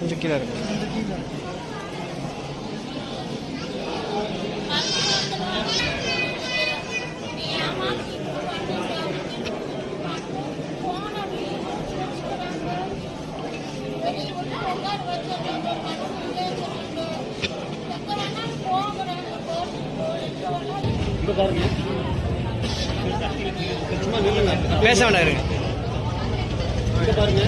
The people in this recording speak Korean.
한참 기다려. பேச வேண்டாம் இருங்க. பாருங்க.